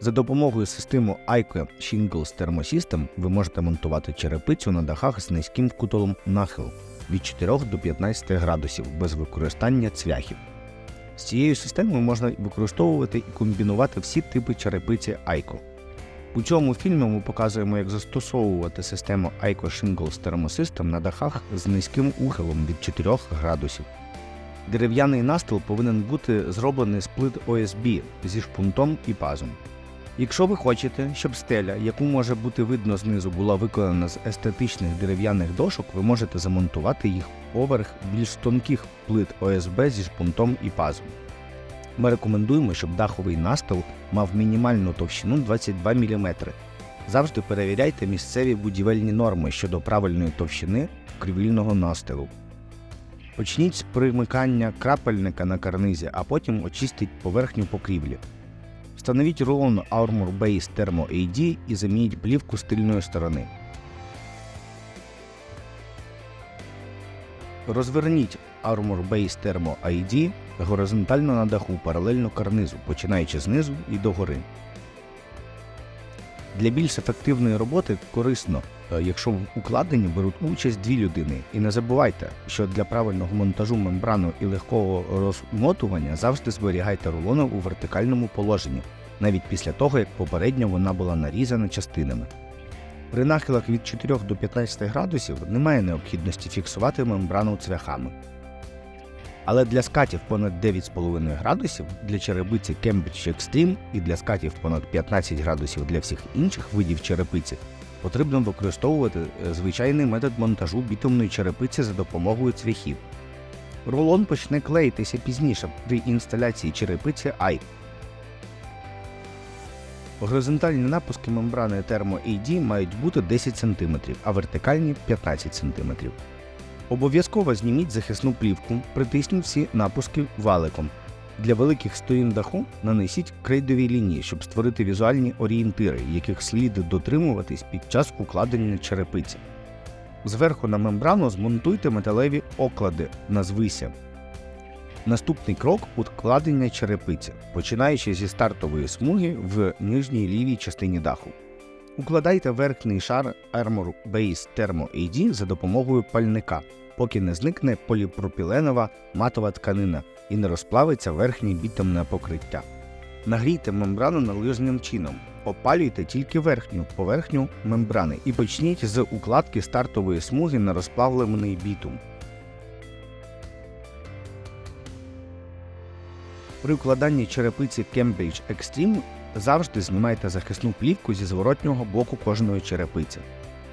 За допомогою системи ICO Shingles Thermosystem ви можете монтувати черепицю на дахах з низьким кутолом нахилу від 4 до 15 градусів без використання цвяхів. З цією системою можна використовувати і комбінувати всі типи черепиці ICO. У цьому фільмі ми показуємо, як застосовувати систему ICO Shingles Thermosystem на дахах з низьким ухилом від 4 градусів. Дерев'яний настил повинен бути зроблений з плит ОСБ зі шпунтом і пазом. Якщо ви хочете, щоб стеля, яку може бути видно знизу, була виконана з естетичних дерев'яних дошок, ви можете замонтувати їх поверх більш тонких плит ОСБ зі шпунтом і пазом. Ми рекомендуємо, щоб даховий настил мав мінімальну товщину 22 мм. Завжди перевіряйте місцеві будівельні норми щодо правильної товщини кривільного настилу. Почніть з примикання крапельника на карнизі, а потім очистіть поверхню покрівлі. Встановіть рулон Armor Base Thermo AD і заменить плівку з тильної сторони. Розверніть Armor Base Thermo ID горизонтально на даху паралельно карнизу, починаючи знизу і догори. Для більш ефективної роботи корисно, е, якщо в укладенні беруть участь дві людини. І не забувайте, що для правильного монтажу мембрану і легкого розмотування завжди зберігайте рулони у вертикальному положенні, навіть після того, як попередньо вона була нарізана частинами. При нахилах від 4 до 15 градусів немає необхідності фіксувати мембрану цвяхами. Але для скатів понад 9,5 градусів для черепиці Cambridge Extreme і для скатів понад 15 градусів для всіх інших видів черепиці потрібно використовувати е, звичайний метод монтажу бітумної черепиці за допомогою цвяхів. Рулон почне клеїтися пізніше при інсталяції черепиці I. Горизонтальні напуски мембрани Thermo AD мають бути 10 см, а вертикальні 15 см. Обов'язково зніміть захисну плівку, притисніть всі напуски валиком. Для великих сторін даху нанесіть крейдові лінії, щоб створити візуальні орієнтири, яких слід дотримуватись під час укладення черепиці. Зверху на мембрану змонтуйте металеві оклади на звися. Наступний крок укладення черепиці, починаючи зі стартової смуги в нижній лівій частині даху. Укладайте верхній шар Armor Base Thermo AD за допомогою пальника, поки не зникне поліпропіленова матова тканина і не розплавиться верхнє бітумне покриття. Нагрійте мембрану належним чином. Опалюйте тільки верхню поверхню мембрани і почніть з укладки стартової смуги на розплавлений бітум. При укладанні черепиці Cambridge Extreme завжди знімайте захисну плівку зі зворотнього боку кожної черепиці.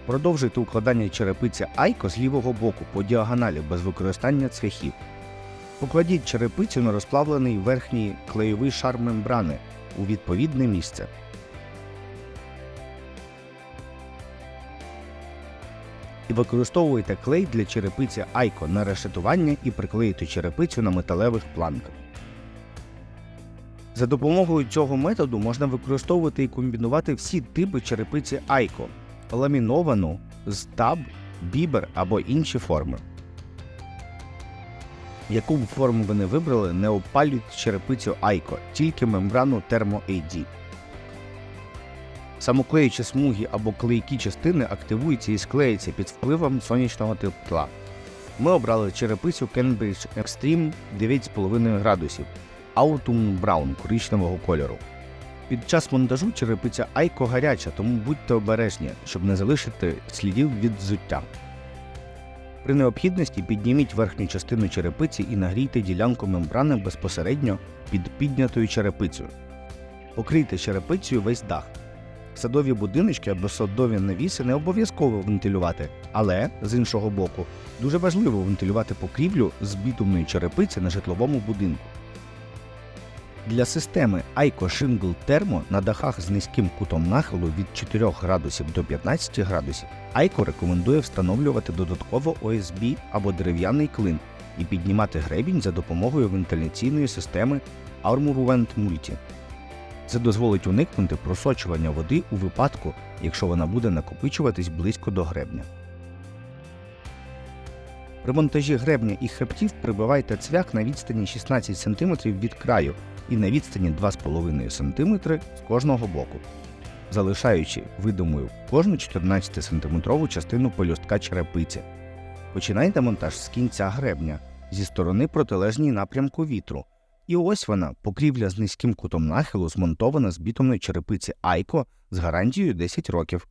Продовжуйте укладання черепиці Айко з лівого боку по діагоналі без використання цвяхів. Покладіть черепицю на розплавлений верхній клейовий шар мембрани у відповідне місце. І використовуйте клей для черепиці Айко на решетування і приклеїти черепицю на металевих планках. За допомогою цього методу можна використовувати і комбінувати всі типи черепиці Айко, ламіновану, з таб, бібер або інші форми. Яку б форму ви не вибрали, не опалюйте черепицю Айко, тільки мембрану Thermo AD. Самоклеючі смуги або клейкі частини активуються і склеються під впливом сонячного тепла. Ми обрали черепицю Cambridge Extreme 9,5 градусів. Autumn Brown коричневого кольору. Під час монтажу черепиця Айко гаряча, тому будьте обережні, щоб не залишити слідів від взуття. При необхідності підніміть верхню частину черепиці і нагрійте ділянку мембрани безпосередньо під піднятою черепицею. Покрийте черепицею весь дах. Садові будиночки або садові навіси не обов'язково вентилювати, але з іншого боку, дуже важливо вентилювати покрівлю з бітумної черепиці на житловому будинку. Для системи ICO Shingle Thermo на дахах з низьким кутом нахилу від 4 градусів до 15 градусів ICO рекомендує встановлювати додатково OSB або дерев'яний клин і піднімати гребінь за допомогою вентиляційної системи Armor Vent Multi. Це дозволить уникнути просочування води у випадку, якщо вона буде накопичуватись близько до гребня. При монтажі гребня і хребтів прибивайте цвях на відстані 16 см від краю і на відстані 2,5 см з кожного боку, залишаючи видимою кожну 14-сантиметрову частину пелюстка черепиці. Починайте монтаж з кінця гребня зі сторони протилежній напрямку вітру. І ось вона, покрівля з низьким кутом нахилу, змонтована з бітумної черепиці Айко з гарантією 10 років.